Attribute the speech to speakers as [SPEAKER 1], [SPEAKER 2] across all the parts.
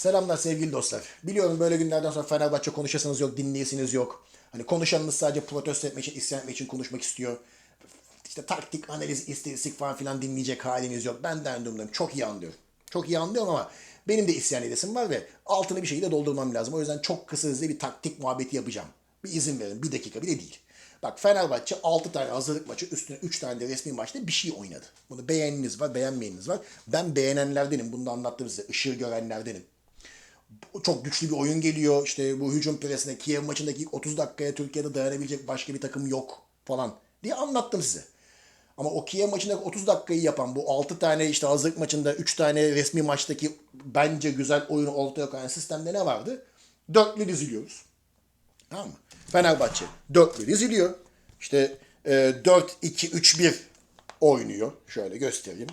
[SPEAKER 1] Selamlar sevgili dostlar. Biliyorum böyle günlerden sonra Fenerbahçe konuşasınız yok, dinleyesiniz yok. Hani konuşanınız sadece protesto etmek için, isyan etmek için konuşmak istiyor. İşte taktik, analiz, istatistik falan filan dinleyecek haliniz yok. Ben de durumdayım. Çok iyi anlıyorum. Çok iyi anlıyorum ama benim de isyan edesim var ve altını bir şekilde doldurmam lazım. O yüzden çok kısa hızlı bir taktik muhabbeti yapacağım. Bir izin verin. Bir dakika bile değil. Bak Fenerbahçe 6 tane hazırlık maçı üstüne 3 tane de resmi maçta bir şey oynadı. Bunu beğeniniz var, beğenmeyeniniz var. Ben beğenenlerdenim. Bunu da anlattım size. Işığı görenlerdenim çok güçlü bir oyun geliyor. İşte bu hücum presine Kiev maçındaki ilk 30 dakikaya Türkiye'de dayanabilecek başka bir takım yok falan diye anlattım size. Ama o Kiev maçındaki 30 dakikayı yapan bu 6 tane işte hazırlık maçında 3 tane resmi maçtaki bence güzel oyunu ortaya koyan sistemde ne vardı? Dörtlü diziliyoruz. Tamam mı? Fenerbahçe dörtlü diziliyor. İşte e, 4-2-3-1 oynuyor. Şöyle göstereyim.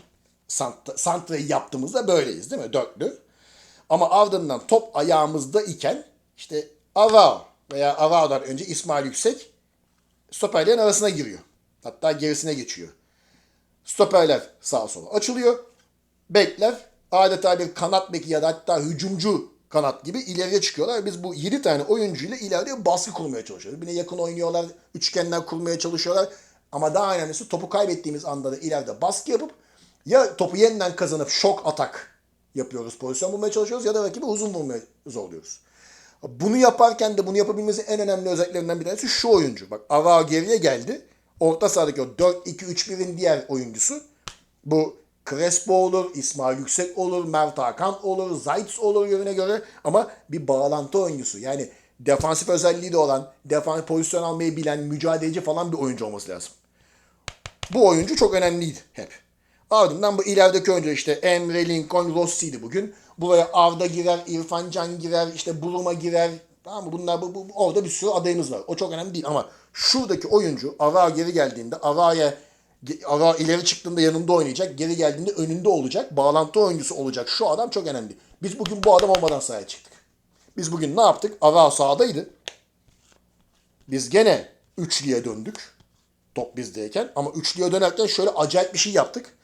[SPEAKER 1] Sant Santra'yı yaptığımızda böyleyiz değil mi? Dörtlü. Ama ardından top ayağımızda iken işte Arao veya Arao'dan önce İsmail Yüksek stoperlerin arasına giriyor. Hatta gerisine geçiyor. Stoperler sağa sola açılıyor. Bekler adeta bir kanat beki ya da hatta hücumcu kanat gibi ileriye çıkıyorlar. Biz bu 7 tane oyuncuyla ileride baskı kurmaya çalışıyoruz. Birbirine yakın oynuyorlar, üçgenler kurmaya çalışıyorlar. Ama daha önemlisi topu kaybettiğimiz anda da ileride baskı yapıp ya topu yeniden kazanıp şok atak yapıyoruz. Pozisyon bulmaya çalışıyoruz ya da rakibi uzun bulmaya zorluyoruz. Bunu yaparken de bunu yapabilmemizin en önemli özelliklerinden bir tanesi şu oyuncu. Bak Arao geriye geldi. Orta sahadaki o 4-2-3-1'in diğer oyuncusu. Bu Crespo olur, İsmail Yüksek olur, Mert Hakan olur, Zayt olur yönüne göre ama bir bağlantı oyuncusu. Yani defansif özelliği de olan, defans pozisyon almayı bilen, mücadeleci falan bir oyuncu olması lazım. Bu oyuncu çok önemliydi hep. Ardından bu ilerideki oyuncu işte Emre Lincoln Rossi'ydi bugün. Buraya Arda girer, İrfan Can girer, işte Buruma girer. Tamam mı? Bunlar bu, bu, orada bir sürü adayımız var. O çok önemli değil ama şuradaki oyuncu Ara geri geldiğinde Ara'ya Ara ileri çıktığında yanında oynayacak. Geri geldiğinde önünde olacak. Bağlantı oyuncusu olacak. Şu adam çok önemli. Biz bugün bu adam olmadan sahaya çıktık. Biz bugün ne yaptık? Ara sahadaydı. Biz gene üçlüye döndük. Top bizdeyken. Ama üçlüye dönerken şöyle acayip bir şey yaptık.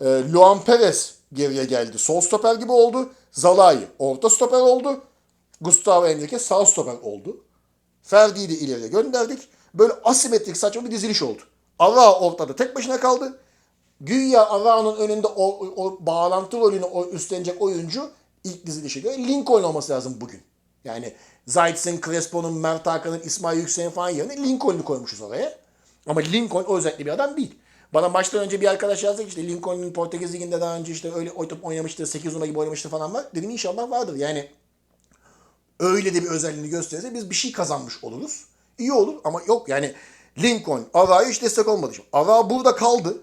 [SPEAKER 1] E, Luan Perez geriye geldi. Sol stoper gibi oldu. Zalai orta stoper oldu. Gustavo Henrique sağ stoper oldu. Ferdi'yi de ileriye gönderdik. Böyle asimetrik saçma bir diziliş oldu. Ara ortada tek başına kaldı. Güya Ara'nın önünde o, o bağlantı rolünü o üstlenecek oyuncu ilk dizilişe göre Lincoln olması lazım bugün. Yani Zayt'sin, Crespo'nun, Mert Hakan'ın, İsmail Yüksek'in falan yerine Lincoln'u koymuşuz oraya. Ama Lincoln o özellikle bir adam değil. Bana maçtan önce bir arkadaş yazdı ki işte Lincoln'un Portekiz Ligi'nde daha önce işte öyle oy top oynamıştı, 8 numara gibi oynamıştı falan var. Dedim inşallah vardır. Yani öyle de bir özelliğini gösterirse biz bir şey kazanmış oluruz. İyi olur ama yok yani Lincoln, Ara'ya hiç destek olmadı. Şimdi Ara burada kaldı.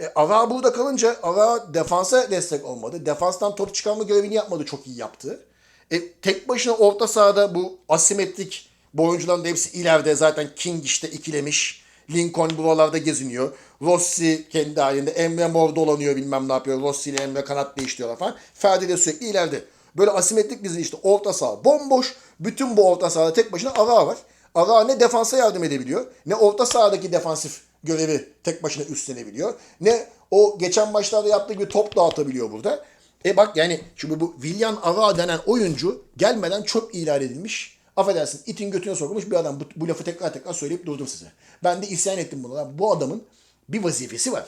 [SPEAKER 1] E, Ara burada kalınca Ara defansa destek olmadı. Defanstan top çıkarma görevini yapmadı çok iyi yaptı. E, tek başına orta sahada bu asimetrik bu oyuncuların da hepsi ileride zaten King işte ikilemiş. Lincoln buralarda geziniyor. Rossi kendi halinde. Emre Mor dolanıyor bilmem ne yapıyor. Rossi ile Emre kanat değiştiriyorlar falan. Ferdi de sürekli ileride. Böyle asimetrik dizi işte orta saha bomboş. Bütün bu orta sahada tek başına Ara var. Ara ne defansa yardım edebiliyor. Ne orta sahadaki defansif görevi tek başına üstlenebiliyor. Ne o geçen maçlarda yaptığı gibi top dağıtabiliyor burada. E bak yani şimdi bu Willian Ara denen oyuncu gelmeden çok ilan edilmiş. Affedersin itin götüne sokulmuş bir adam. Bu, bu lafı tekrar tekrar söyleyip durdum size. Ben de isyan ettim buna. Bu adamın bir vazifesi var.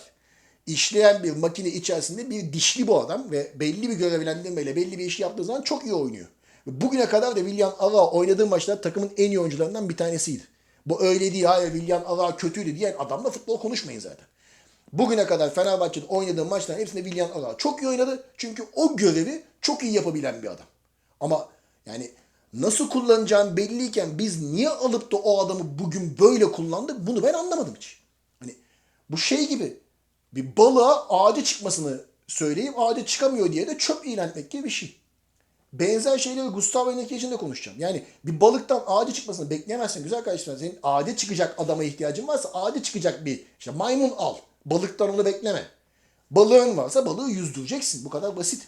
[SPEAKER 1] İşleyen bir makine içerisinde bir dişli bu adam ve belli bir görevlendirmeyle belli bir iş yaptığı zaman çok iyi oynuyor. Bugüne kadar da William Ara oynadığı maçlar takımın en iyi oyuncularından bir tanesiydi. Bu öyle değil, hayır William Ara kötüydü diyen adamla futbol konuşmayın zaten. Bugüne kadar Fenerbahçe'de oynadığı maçların hepsinde William Ara çok iyi oynadı. Çünkü o görevi çok iyi yapabilen bir adam. Ama yani nasıl kullanacağım belliyken biz niye alıp da o adamı bugün böyle kullandık bunu ben anlamadım hiç. Hani bu şey gibi bir balığa ağaca çıkmasını söyleyip ağaca çıkamıyor diye de çöp ilan etmek gibi bir şey. Benzer şeyleri Gustavo Henrique için de konuşacağım. Yani bir balıktan ağaca çıkmasını bekleyemezsin güzel kardeşler. Senin ağaca çıkacak adama ihtiyacın varsa ağaca çıkacak bir işte maymun al. Balıktan onu bekleme. Balığın varsa balığı yüzdüreceksin. Bu kadar basit.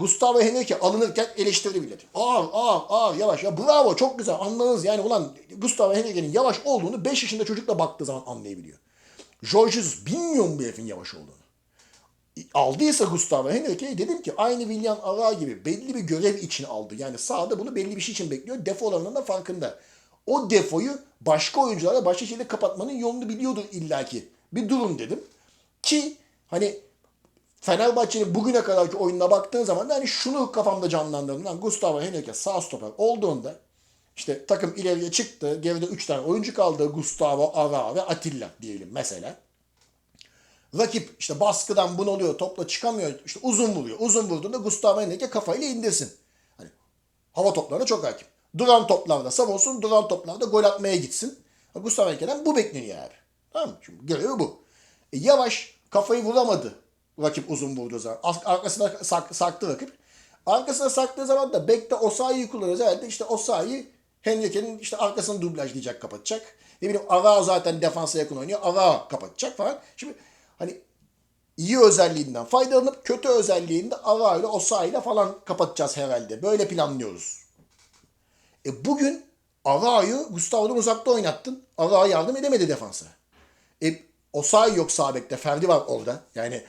[SPEAKER 1] Gustavo Henrique alınırken eleştirdi bile. Ağır ağır ağır yavaş. Ya bravo çok güzel anladınız. Yani ulan Gustavo Henrique'nin yavaş olduğunu 5 yaşında çocukla baktığı zaman anlayabiliyor. George Jesus bilmiyor mu bu herifin yavaş olduğunu? aldıysa Gustavo Henrique dedim ki aynı William Ara gibi belli bir görev için aldı. Yani sahada bunu belli bir şey için bekliyor. Defolarının da farkında. O defoyu başka oyuncularla başka şekilde kapatmanın yolunu biliyordur illaki. Bir durum dedim. Ki hani Fenerbahçe'nin bugüne kadarki oyununa baktığın zaman da hani şunu kafamda canlandırdım. Lan Gustavo Henrique sağ stoper olduğunda işte takım ileriye çıktı. Geride 3 tane oyuncu kaldı. Gustavo, Ara ve Atilla diyelim mesela. Rakip işte baskıdan bunalıyor, topla çıkamıyor, işte uzun vuruyor. Uzun vurduğunda Gustavo Henrique kafayla indirsin. Hani hava toplarına çok hakim. Duran toplarda savunsun, duran toplarda gol atmaya gitsin. Gustavo Henrique'den bu bekleniyor abi. Tamam mı? Şimdi görevi bu. E, yavaş kafayı vuramadı rakip uzun vurduğu zaman. As- Arkasına sak, sarktı rakip. Arkasına sarktığı zaman da bekte Osayi'yi kullanırız. Herhalde işte Osayi Henrique'nin işte arkasını dublajlayacak, kapatacak. Ne bileyim Ara zaten defansa yakın oynuyor. Ara kapatacak falan. Şimdi hani iyi özelliğinden faydalanıp kötü özelliğinde Ara ile Osayi ile falan kapatacağız herhalde. Böyle planlıyoruz. E bugün Ara'yı Gustavo'dan uzakta oynattın. Ara yardım edemedi defansa. E Osayi yok sağ bekte. Ferdi var orada. Yani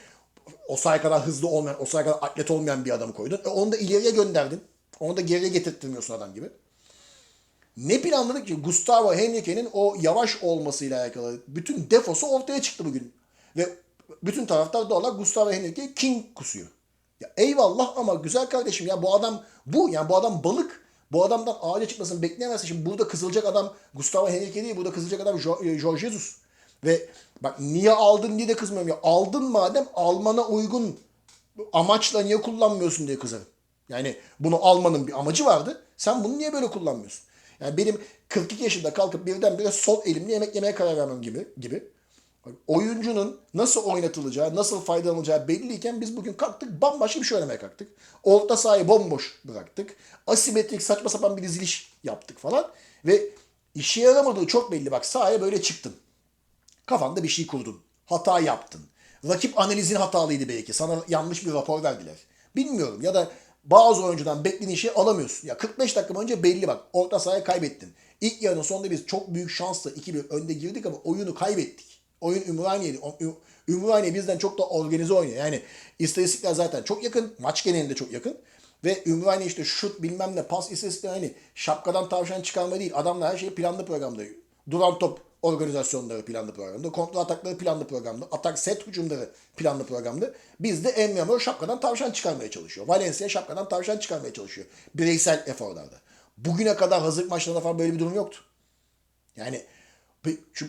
[SPEAKER 1] Osayi kadar hızlı olmayan, Osayi kadar atlet olmayan bir adamı koydun. E onu da ileriye gönderdin. Onu da geriye getirtmiyorsun adam gibi. Ne planladık ki Gustavo Henrique'nin o yavaş olmasıyla alakalı bütün defosu ortaya çıktı bugün. Ve bütün taraftar doğal olarak Gustavo Henrique king kusuyor. Ya eyvallah ama güzel kardeşim ya bu adam bu yani bu adam balık. Bu adamdan ağaca çıkmasını bekleyemezsin. Şimdi burada kızılacak adam Gustavo Henrique değil. Burada kızılacak adam Jo- Jorge Jesus. Ve bak niye aldın diye de kızmıyorum ya. Aldın madem almana uygun amaçla niye kullanmıyorsun diye kızarım. Yani bunu almanın bir amacı vardı. Sen bunu niye böyle kullanmıyorsun? Yani benim 42 yaşında kalkıp birdenbire sol elimle yemek yemeye karar vermem gibi. gibi. Oyuncunun nasıl oynatılacağı, nasıl faydalanacağı belliyken biz bugün kalktık bambaşka bir şey oynamaya kalktık. Orta sahayı bomboş bıraktık. Asimetrik saçma sapan bir diziliş yaptık falan. Ve işe yaramadığı çok belli. Bak sahaya böyle çıktın. Kafanda bir şey kurdun. Hata yaptın. Rakip analizin hatalıydı belki. Sana yanlış bir rapor verdiler. Bilmiyorum ya da bazı oyuncudan beklediğin şeyi alamıyorsun. Ya 45 dakika önce belli bak. Orta sahaya kaybettin. İlk yarının sonunda biz çok büyük şansla 2-1 önde girdik ama oyunu kaybettik. Oyun Ümraniye'di. Ümraniye bizden çok da organize oynuyor. Yani istatistikler zaten çok yakın. Maç genelinde çok yakın. Ve Ümraniye işte şut bilmem ne pas istatistikleri hani şapkadan tavşan çıkarma değil. Adamlar her şeyi planlı programda. Duran top organizasyonları planlı programda. Kontrol atakları planlı programda. Atak set hücumları planlı programda. Bizde Emre şapkadan tavşan çıkarmaya çalışıyor. Valencia şapkadan tavşan çıkarmaya çalışıyor. Bireysel eforlarda. Bugüne kadar hazırlık maçlarında falan böyle bir durum yoktu. Yani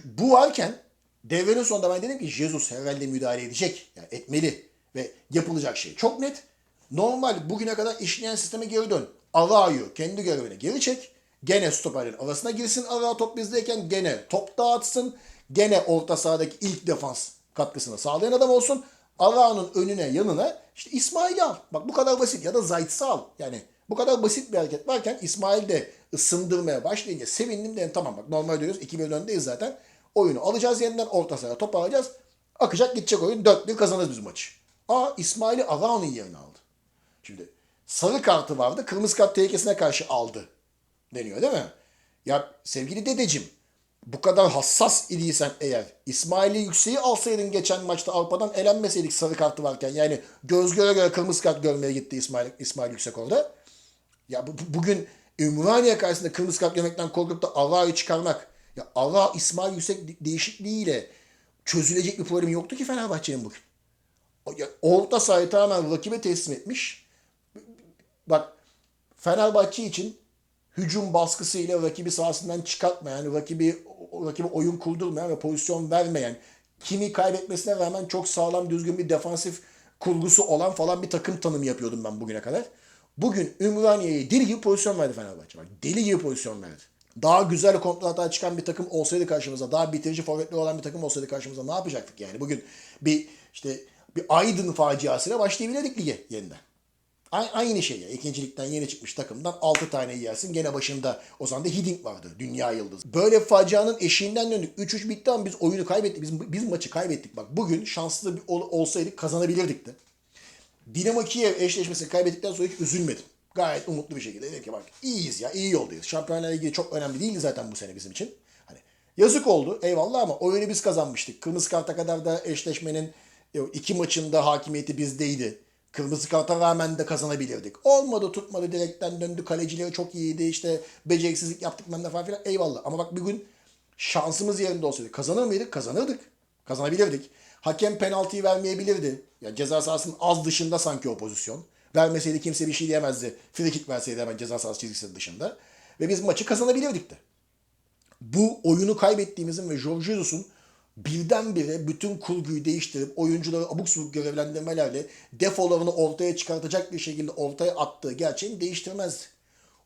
[SPEAKER 1] bu varken devrenin sonunda ben dedim ki Jesus herhalde müdahale edecek. Yani etmeli. Ve yapılacak şey çok net. Normal bugüne kadar işleyen sisteme geri dön. Arayı kendi görevine geri çek. Gene stoperlerin arasına girsin ara top bizdeyken gene top dağıtsın. Gene orta sahadaki ilk defans katkısını sağlayan adam olsun. Ara'nın önüne yanına işte İsmail'i al. Bak bu kadar basit ya da Zayt'sı al. Yani bu kadar basit bir hareket varken İsmail de ısındırmaya başlayınca sevindim de tamam bak normal diyoruz 2-1 öndeyiz zaten. Oyunu alacağız yeniden orta sahaya top alacağız. Akacak gidecek oyun 4-1 kazanırız biz maçı. Aa İsmail'i Ara'nın yerine aldı. Şimdi sarı kartı vardı kırmızı kart tehlikesine karşı aldı deniyor değil mi? Ya sevgili dedeciğim bu kadar hassas idiysen eğer İsmail'i yükseği alsaydın geçen maçta Avrupa'dan elenmeseydik sarı kartı varken yani göz göre göre kırmızı kart görmeye gitti İsmail, İsmail Yüksek orada. Ya bu, bu- bugün Ümraniye karşısında kırmızı kart yemekten korkup da Ara'yı çıkarmak. Ya Ara İsmail Yüksek de- değişikliğiyle çözülecek bir problem yoktu ki Fenerbahçe'nin bugün. Ya Orta sahayı tamamen rakibe teslim etmiş. Bak Fenerbahçe için hücum baskısıyla rakibi sahasından çıkartmayan, rakibi rakibi oyun kurdurmayan ve pozisyon vermeyen, kimi kaybetmesine rağmen çok sağlam düzgün bir defansif kurgusu olan falan bir takım tanımı yapıyordum ben bugüne kadar. Bugün Ümraniye'ye deli gibi pozisyon verdi Fenerbahçe. Bak deli gibi pozisyon verdi. Daha güzel kontrol hata çıkan bir takım olsaydı karşımıza, daha bitirici forvetli olan bir takım olsaydı karşımıza ne yapacaktık yani? Bugün bir işte bir Aydın faciasıyla başlayabilirdik lige yeniden. Aynı şey ya. İkincilikten yeni çıkmış takımdan 6 tane yersin. Gene başında o zaman da Hiddink vardı. Dünya yıldızı. Böyle facianın eşiğinden döndük. 3-3 bitti ama biz oyunu kaybettik. Biz, biz maçı kaybettik. Bak bugün şanslı bir ol- olsaydık kazanabilirdik de. Dinamo Kiev eşleşmesini kaybettikten sonra hiç üzülmedim. Gayet umutlu bir şekilde dedim ki bak iyiyiz ya iyi yoldayız. Şampiyonlarla ilgili çok önemli değildi zaten bu sene bizim için. Hani yazık oldu eyvallah ama oyunu biz kazanmıştık. Kırmızı karta kadar da eşleşmenin Yok, iki maçında hakimiyeti bizdeydi. Kırmızı karta rağmen de kazanabilirdik. Olmadı tutmadı direkten döndü. Kalecileri çok iyiydi. İşte beceriksizlik yaptık ben de falan filan. Eyvallah. Ama bak bir gün şansımız yerinde olsaydı kazanır mıydık? Kazanırdık. Kazanabilirdik. Hakem penaltıyı vermeyebilirdi. Ya ceza sahasının az dışında sanki o pozisyon. Vermeseydi kimse bir şey diyemezdi. Free kick verseydi hemen ceza sahası çizgisinin dışında. Ve biz maçı kazanabilirdik de bu oyunu kaybettiğimizin ve Jorge Jesus'un birdenbire bütün kurguyu değiştirip oyuncuları abuk subuk görevlendirmelerle defolarını ortaya çıkartacak bir şekilde ortaya attığı gerçeğini değiştirmezdi.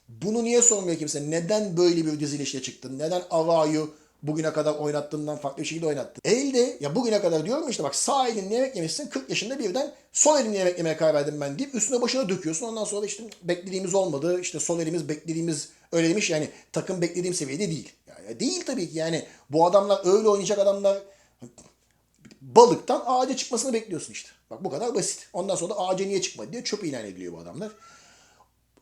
[SPEAKER 1] Bunu niye sormuyor kimse? Neden böyle bir dizilişle çıktın? Neden Ava'yı bugüne kadar oynattığından farklı bir şekilde oynattın? Elde ya bugüne kadar diyorum işte bak sağ elinle yemek yemişsin 40 yaşında birden sol elinle yemek yemeye karar verdim ben deyip üstüne başına döküyorsun. Ondan sonra işte beklediğimiz olmadı. İşte sol elimiz beklediğimiz öyle demiş yani takım beklediğim seviyede değil. Yani değil tabii ki yani bu adamlar öyle oynayacak adamlar balıktan ağaca çıkmasını bekliyorsun işte. Bak bu kadar basit. Ondan sonra da ağaca niye çıkmadı diye çöp ilan ediliyor bu adamlar.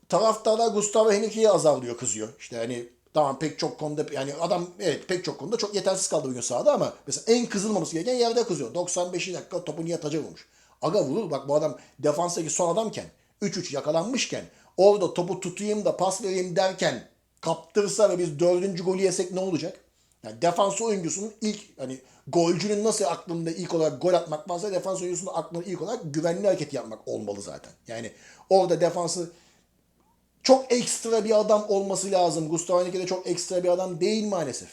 [SPEAKER 1] Taraftarlar Gustavo Henrique'yi azarlıyor, kızıyor. İşte hani tamam pek çok konuda yani adam evet pek çok konuda çok yetersiz kaldı bugün sahada ama mesela en kızılmaması gereken yerde kızıyor. 95 dakika topu niye taca vurmuş. Aga vurur bak bu adam defanstaki son adamken 3-3 yakalanmışken orada topu tutayım da pas vereyim derken kaptırsa ve biz dördüncü golü yesek ne olacak? Yani defans oyuncusunun ilk hani golcünün nasıl aklında ilk olarak gol atmak varsa defans oyuncusunun aklında ilk olarak güvenli hareket yapmak olmalı zaten. Yani orada defansı çok ekstra bir adam olması lazım. Gustavo Henrique de çok ekstra bir adam değil maalesef.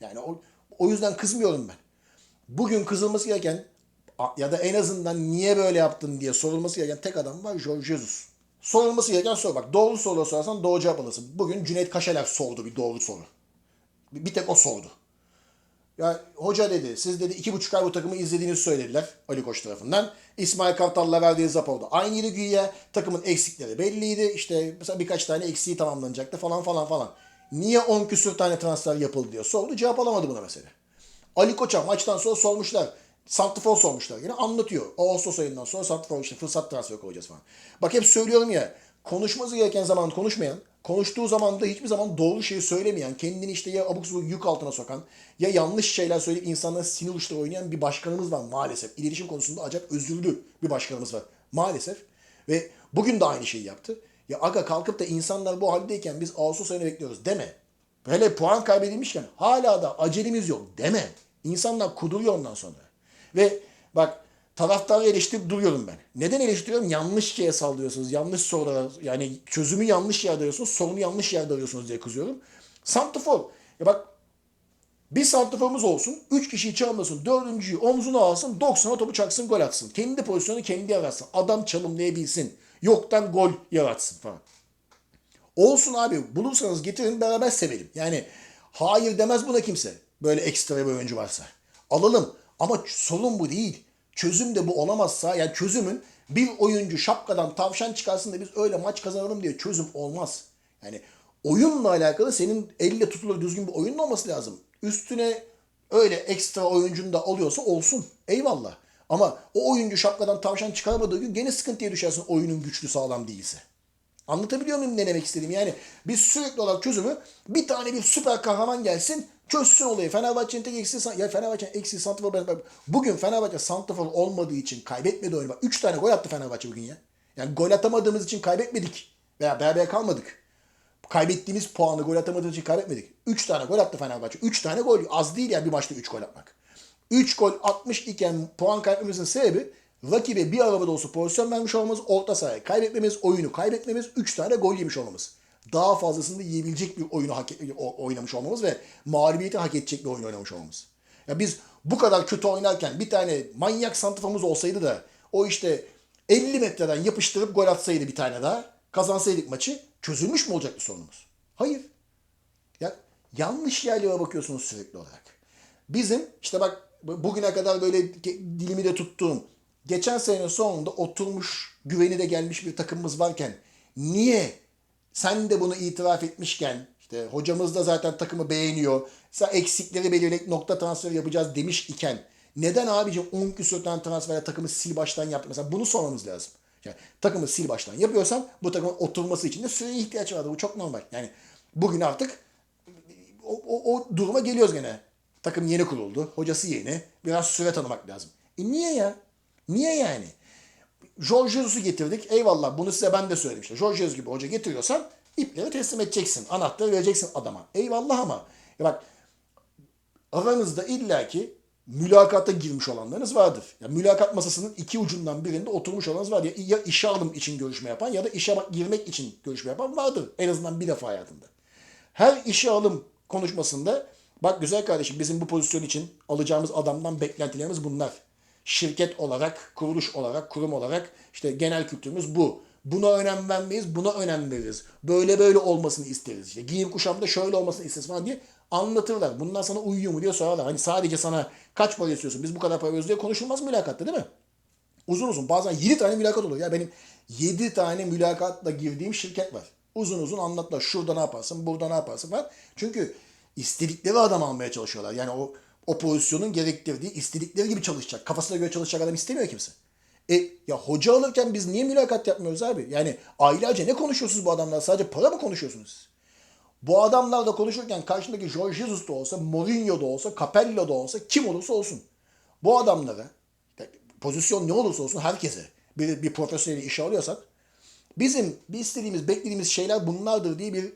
[SPEAKER 1] Yani o, o yüzden kızmıyorum ben. Bugün kızılması gereken ya da en azından niye böyle yaptın diye sorulması gereken tek adam var Jorge Jesus. Sorulması gereken soru bak doğru soru sorarsan doğru cevap alırsın. Bugün Cüneyt Kaşeler sordu bir doğru soru. Bir bir tek o sordu. Ya hoca dedi, siz dedi iki buçuk ay bu takımı izlediğinizi söylediler Ali Koç tarafından. İsmail Kartal'la verdiğiniz raporda aynıydı güya. Takımın eksikleri belliydi. İşte mesela birkaç tane eksiği tamamlanacaktı falan falan falan. Niye 10 küsür tane transfer yapıldı diyor sordu. Cevap alamadı buna mesela. Ali Koç'a maçtan sonra sormuşlar. Santrfor sormuşlar yine anlatıyor. Ağustos ayından sonra Santrfor işte fırsat transferi koyacağız falan. Bak hep söylüyorum ya konuşması gereken zaman konuşmayan, konuştuğu zaman da hiçbir zaman doğru şeyi söylemeyen, kendini işte ya abuk subuk yük altına sokan ya yanlış şeyler söyleyip insanlara sinir uçları oynayan bir başkanımız var maalesef. İletişim konusunda acayip özürlü bir başkanımız var maalesef. Ve bugün de aynı şeyi yaptı. Ya aga kalkıp da insanlar bu haldeyken biz Ağustos ayını bekliyoruz deme. Hele puan kaybedilmişken hala da acelemiz yok deme. İnsanlar kuduruyor ondan sonra. Ve bak taraftarı eleştirip duruyorum ben. Neden eleştiriyorum? Yanlış şeye sallıyorsunuz. Yanlış sorulara yani çözümü yanlış yerde arıyorsunuz. Sorunu yanlış yerde arıyorsunuz diye kızıyorum. Santifor. Ya bak bir santiforumuz olsun. Üç kişiyi çalmasın. Dördüncüyü omzuna alsın. 90'a topu çaksın gol atsın. Kendi pozisyonu kendi yaratsın. Adam çalımlayabilsin. Yoktan gol yaratsın falan. Olsun abi. Bulursanız getirin beraber sevelim. Yani hayır demez buna kimse. Böyle ekstra bir oyuncu varsa. Alalım. Ama sorun bu değil. Çözüm de bu olamazsa yani çözümün bir oyuncu şapkadan tavşan çıkarsın da biz öyle maç kazanalım diye çözüm olmaz. Yani oyunla alakalı senin elle tutulur düzgün bir oyunun olması lazım. Üstüne öyle ekstra oyuncun da oluyorsa olsun. Eyvallah. Ama o oyuncu şapkadan tavşan çıkaramadığı gün gene sıkıntıya düşersin oyunun güçlü sağlam değilse. Anlatabiliyor muyum ne demek istediğim? Yani biz sürekli olarak çözümü bir tane bir süper kahraman gelsin çözsün olayı. Fenerbahçe'nin tek eksiği ya Fenerbahçe'nin ben, ben- bugün Fenerbahçe santrafor olmadığı için kaybetmedi oyunu. Bak 3 tane gol attı Fenerbahçe bugün ya. Yani gol atamadığımız için kaybetmedik. Veya beraber kalmadık. Kaybettiğimiz puanı gol atamadığımız için kaybetmedik. 3 tane gol attı Fenerbahçe. 3 tane gol az değil yani bir maçta 3 gol atmak. 3 gol atmış iken puan kaybetmemizin sebebi rakibe bir araba dolusu pozisyon vermiş olmamız, orta sahaya kaybetmemiz, oyunu kaybetmemiz, 3 tane gol yemiş olmamız. Daha fazlasını yiyebilecek bir oyunu hak o- oynamış olmamız ve mağlubiyeti hak edecek bir oyun oynamış olmamız. Ya biz bu kadar kötü oynarken bir tane manyak santrafomuz olsaydı da o işte 50 metreden yapıştırıp gol atsaydı bir tane daha kazansaydık maçı çözülmüş mü olacaktı sorunumuz? Hayır. Ya yanlış yerlere bakıyorsunuz sürekli olarak. Bizim işte bak bu- bugüne kadar böyle dilimi de tuttuğum geçen senenin sonunda oturmuş güveni de gelmiş bir takımımız varken niye sen de bunu itiraf etmişken işte hocamız da zaten takımı beğeniyor. Eksikleri belirleyip nokta transferi yapacağız demiş iken neden abicim 10 küsur tane transferle takımı sil baştan yaptı? Mesela bunu sormamız lazım. Yani takımı sil baştan yapıyorsan bu takımın oturması için de süreye ihtiyaç vardır. Bu çok normal. Yani bugün artık o, o, o duruma geliyoruz gene. Takım yeni kuruldu. Hocası yeni. Biraz süre tanımak lazım. E niye ya? Niye yani? Jorge Jesus'u getirdik. Eyvallah bunu size ben de söyledim işte. Jorge Jesus gibi hoca getiriyorsan ipleri teslim edeceksin. Anahtarı vereceksin adama. Eyvallah ama ya bak aranızda illaki mülakata girmiş olanlarınız vardır. Ya mülakat masasının iki ucundan birinde oturmuş olanınız var. Ya, ya işe alım için görüşme yapan ya da işe girmek için görüşme yapan vardır. En azından bir defa hayatında. Her işe alım konuşmasında bak güzel kardeşim bizim bu pozisyon için alacağımız adamdan beklentilerimiz bunlar. Şirket olarak, kuruluş olarak, kurum olarak işte genel kültürümüz bu. Buna önem vermeyiz, buna önem veririz. Böyle böyle olmasını isteriz. İşte giyim kuşamda şöyle olmasını isteriz falan diye anlatırlar. Bunlar sana uyuyor mu diye sorarlar. Hani sadece sana kaç para istiyorsun, biz bu kadar para veriyoruz diye konuşulmaz mülakatta değil mi? Uzun uzun bazen 7 tane mülakat oluyor. Ya benim 7 tane mülakatla girdiğim şirket var. Uzun uzun anlattılar. Şurada ne yaparsın, burada ne yaparsın falan. Çünkü istedikleri adam almaya çalışıyorlar. Yani o o pozisyonun gerektirdiği istedikleri gibi çalışacak. Kafasına göre çalışacak adam istemiyor kimse. E ya hoca alırken biz niye mülakat yapmıyoruz abi? Yani aylarca ne konuşuyorsunuz bu adamlar? Sadece para mı konuşuyorsunuz? Bu adamlarla konuşurken karşındaki Jorge Jesus da olsa, Mourinho da olsa, Capello da olsa, kim olursa olsun. Bu adamlara, pozisyon ne olursa olsun herkese bir, bir profesyonel işe alıyorsak, bizim bir istediğimiz, beklediğimiz şeyler bunlardır diye bir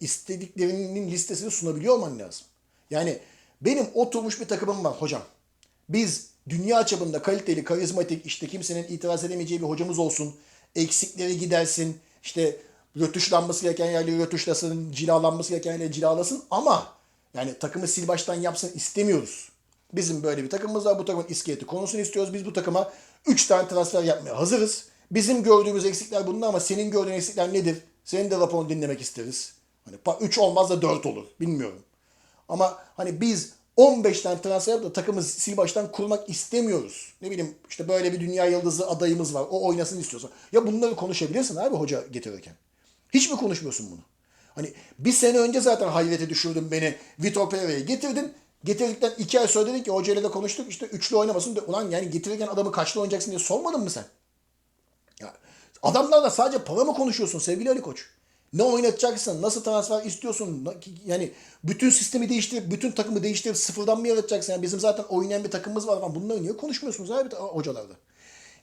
[SPEAKER 1] istediklerinin listesini sunabiliyor olman lazım. Yani benim oturmuş bir takımım var hocam. Biz dünya çapında kaliteli, karizmatik, işte kimsenin itiraz edemeyeceği bir hocamız olsun. Eksikleri gidersin. İşte rötuşlanması gereken yerleri rötuşlasın, cilalanması gereken yerleri cilalasın ama yani takımı sil baştan yapsın istemiyoruz. Bizim böyle bir takımımız var. Bu takımın iskeleti konusunu istiyoruz. Biz bu takıma 3 tane transfer yapmaya hazırız. Bizim gördüğümüz eksikler bunlar ama senin gördüğün eksikler nedir? Senin de raporunu dinlemek isteriz. Hani 3 olmaz da 4 olur. Bilmiyorum. Ama hani biz 15 tane transfer yapıp da takımı sil baştan kurmak istemiyoruz. Ne bileyim işte böyle bir dünya yıldızı adayımız var. O oynasın istiyorsan. Ya bunları konuşabilirsin abi hoca getirirken. Hiç mi konuşmuyorsun bunu? Hani bir sene önce zaten hayrete düşürdün beni. Vitor Pereira'yı getirdin. Getirdikten iki ay sonra dedin ki hocayla da konuştuk işte üçlü oynamasın. De, ulan yani getirirken adamı kaçlı oynayacaksın diye sormadın mı sen? Ya, adamlarla sadece para mı konuşuyorsun sevgili Ali Koç? Ne oynatacaksın? Nasıl transfer istiyorsun? Yani bütün sistemi değiştirip, bütün takımı değiştirip sıfırdan mı yaratacaksın? Yani bizim zaten oynayan bir takımımız var ama bunları niye konuşmuyorsunuz abi hocalarda?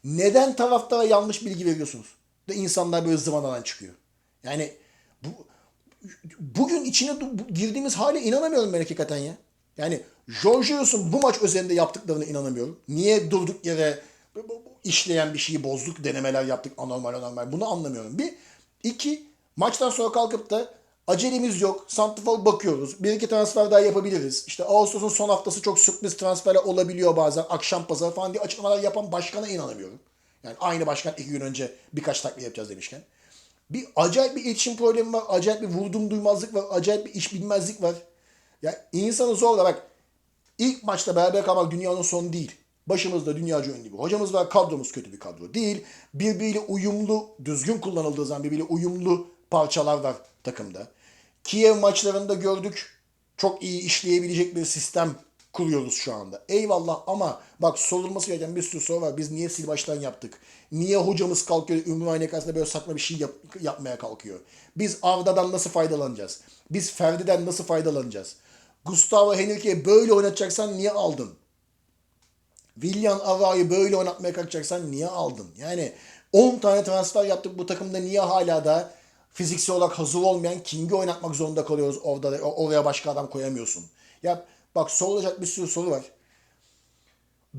[SPEAKER 1] Neden taraftara yanlış bilgi veriyorsunuz? Da insanlar böyle zıvanadan çıkıyor. Yani bu bugün içine girdiğimiz hale inanamıyorum ben hakikaten ya. Yani Jorge Jesus'un bu maç özelinde yaptıklarına inanamıyorum. Niye durduk yere işleyen bir şeyi bozduk, denemeler yaptık anormal anormal. Bunu anlamıyorum. Bir. iki Maçtan sonra kalkıp da acelemiz yok. Santifor bakıyoruz. Bir iki transfer daha yapabiliriz. İşte Ağustos'un son haftası çok sürpriz transferler olabiliyor bazen. Akşam pazarı falan diye açıklamalar yapan başkana inanamıyorum. Yani aynı başkan iki gün önce birkaç takviye yapacağız demişken. Bir acayip bir iletişim problemi var. Acayip bir vurdum duymazlık var. Acayip bir iş bilmezlik var. Ya insanı zorla bak. İlk maçta beraber kalmak dünyanın sonu değil. Başımızda dünyaca ünlü bir hocamız var. Kadromuz kötü bir kadro değil. Birbiriyle uyumlu, düzgün kullanıldığı zaman birbiriyle uyumlu parçalar var takımda. Kiev maçlarında gördük. Çok iyi işleyebilecek bir sistem kuruyoruz şu anda. Eyvallah ama bak sorulması gereken bir sürü soru var. Biz niye sil baştan yaptık? Niye hocamız kalkıyor Ümraniye karşısında böyle saçma bir şey yap, yapmaya kalkıyor? Biz Arda'dan nasıl faydalanacağız? Biz Ferdi'den nasıl faydalanacağız? Gustavo Henrique'yi böyle oynatacaksan niye aldın? William Arra'yı böyle oynatmaya kalkacaksan niye aldın? Yani 10 tane transfer yaptık bu takımda niye hala da fiziksel olarak hazır olmayan King'i oynatmak zorunda kalıyoruz orada oraya başka adam koyamıyorsun. Ya bak sorulacak bir sürü soru var.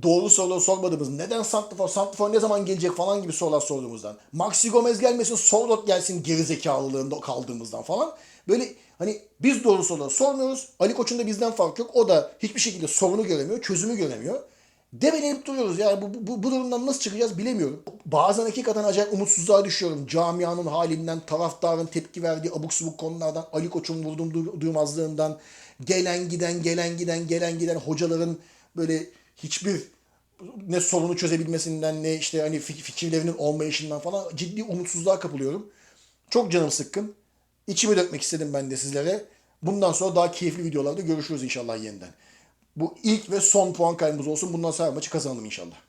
[SPEAKER 1] Doğru soruları sormadığımız neden Santifor, Santifor ne zaman gelecek falan gibi sorular sorduğumuzdan. Maxi Gomez gelmesin, Sordot gelsin gerizekalılığında kaldığımızdan falan. Böyle hani biz doğru soruları sormuyoruz. Ali Koç'un da bizden fark yok. O da hiçbir şekilde sorunu göremiyor, çözümü göremiyor. Debelenip duruyoruz. Yani bu, bu, bu durumdan nasıl çıkacağız bilemiyorum. Bazen hakikaten acayip umutsuzluğa düşüyorum. Camianın halinden, taraftarın tepki verdiği abuk subuk konulardan, Ali Koç'un vurduğum du- duymazlığından, gelen giden, gelen giden, gelen giden hocaların böyle hiçbir ne sorunu çözebilmesinden ne işte hani fikirlerinin olmayışından falan ciddi umutsuzluğa kapılıyorum. Çok canım sıkkın. İçimi dökmek istedim ben de sizlere. Bundan sonra daha keyifli videolarda görüşürüz inşallah yeniden. Bu ilk ve son puan kaybımız olsun. Bundan sonra maçı kazanalım inşallah.